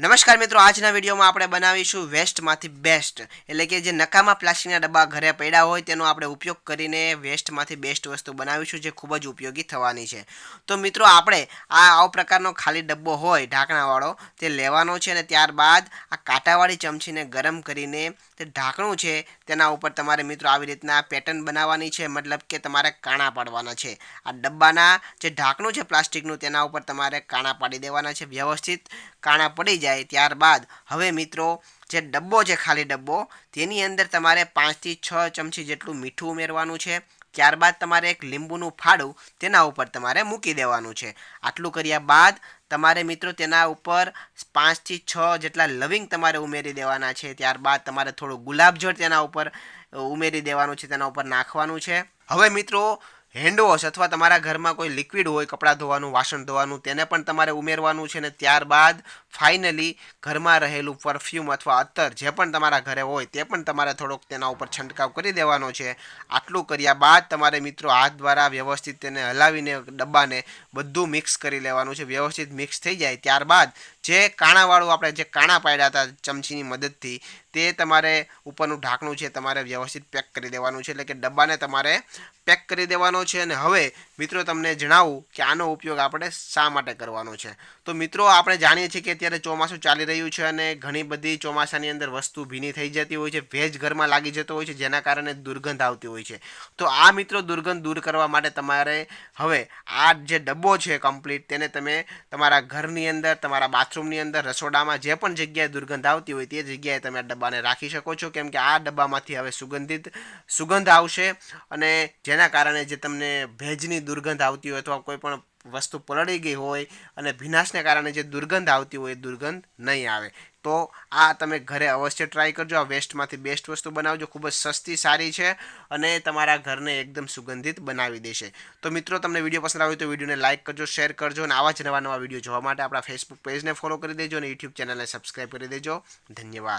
નમસ્કાર મિત્રો, આજના વિડીયોમાં આપણે બનાવીશું વેસ્ટમાંથી બેસ્ટ. એટલે કે જે નકામા પ્લાસ્ટિકના ડબ્બા ઘરે પડ્યા હોય તેનો આપણે ઉપયોગ કરીને વેસ્ટમાંથી બેસ્ટ વસ્તુ બનાવીશું જે ખૂબ જ ઉપયોગી થવાની છે. તો મિત્રો, આપણે આ આવો પ્રકારનો ખાલી ડબ્બો હોય ઢાંકણાવાળો, તે લેવાનો છે અને ત્યારબાદ આ કાંટાવાળી ચમચીને ગરમ કરીને તે ઢાંકણું છે, તેના ઉપર તમારે મિત્રો આવી રીતના પેટર્ન બનાવવાની છે. મતલબ કે તમારે કાણા પાડવાના છે. આ ડબ્બાના જે ઢાંકણું છે પ્લાસ્ટિકનું, તેના ઉપર તમારે કાણા પાડી દેવાના છે. વ્યવસ્થિત કાણા પડી જાય ત્યારબાદ, હવે મિત્રો, જે ડબ્બો છે, ખાલી ડબ્બો, તેની અંદર તમારે પાંચથી છ ચમચી જેટલું મીઠું ઉમેરવાનું છે. ત્યારબાદ તમારે એક લીંબુનું ફાડું તેના ઉપર તમારે મૂકી દેવાનું છે. આટલું કર્યા બાદ તમારે મિત્રો તેના ઉપર પાંચથી છ જેટલા લવિંગ તમારે ઉમેરી દેવાના છે. ત્યારબાદ તમારે થોડું ગુલાબજળ તેના ઉપર ઉમેરી દેવાનું છે, તેના ઉપર નાખવાનું છે. હવે મિત્રો હેન્ડવોશ અથવા તમારા ઘરમાં કોઈ લિક્વિડ હોય, કપડાં ધોવાનું, વાસણ ધોવાનું, તેને પણ તમારે ઉમેરવાનું છે અને ત્યારબાદ ફાઇનલી ઘરમાં રહેલું પરફ્યુમ અથવા અત્તર જે પણ તમારા ઘરે હોય તે પણ તમારે થોડોક તેના ઉપર છંટકાવ કરી દેવાનો છે. આટલું કર્યા બાદ તમારે મિત્રો હાથ દ્વારા વ્યવસ્થિત તેને હલાવીને, ડબ્બાને બધું મિક્સ કરી લેવાનું છે. વ્યવસ્થિત મિક્સ થઈ જાય ત્યારબાદ જે કાણાવાળું આપણે જે કાણા પાડ્યા હતા ચમચીની મદદથી, તે તમારે ઉપરનું ઢાંકણું છે તમારે વ્યવસ્થિત પેક કરી દેવાનું છે. એટલે કે ડબ્બાને તમારે પેક કરી દેવાનો છે અને હવે મિત્રો તમને જણાવું કે આનો ઉપયોગ આપણે શા માટે કરવાનો છે. તો મિત્રો આપણે જાણીએ છીએ કે અત્યારે ચોમાસું ચાલી રહ્યું છે અને ઘણી બધી ચોમાસાની અંદર વસ્તુ ભીની થઈ જતી હોય છે, ભેજ ઘરમાં લાગી જતો હોય છે, જેના કારણે દુર્ગંધ આવતી હોય છે. તો આ મિત્રો દુર્ગંધ દૂર કરવા માટે તમારે હવે આ જે ડબ્બો છે કમ્પ્લીટ તેને તમે તમારા ઘરની અંદર, તમારા બાથરૂમની અંદર, રસોડામાં જે પણ જગ્યાએ દુર્ગંધ આવતી હોય તે જગ્યાએ તમે આ ડબ્બાને રાખી શકો છો. કેમ કે આ ડબ્બામાંથી હવે સુગંધિત, સુગંધ આવશે અને જેના કારણે જે તમને ભેજની દુર્ગંધ આવતી હોય અથવા કોઈ પણ વસ્તુ પલળી ગઈ હોય અને ભીનાશને કારણે જે દુર્ગંધ આવતી હોય એ દુર્ગંધ નહીં આવે. તો આ તમે ઘરે અવશ્ય ટ્રાય કરજો. આ વેસ્ટમાંથી બેસ્ટ વસ્તુ બનાવજો. ખૂબ જ સસ્તી, સારી છે અને તમારા ઘરને એકદમ સુગંધિત બનાવી દેશે. તો મિત્રો, તમને વીડિયો પસંદ આવ્યો તો વિડીયોને લાઇક કરજો શેર કરજો અને આવા જ નવા નવા વીડિયો જોવા માટે આપણા ફેસબુક પેજને ફોલો કરી દેજો અને યુટ્યુબ ચેનલને સબસ્ક્રાઈબ કરી દેજો. ધન્યવાદ.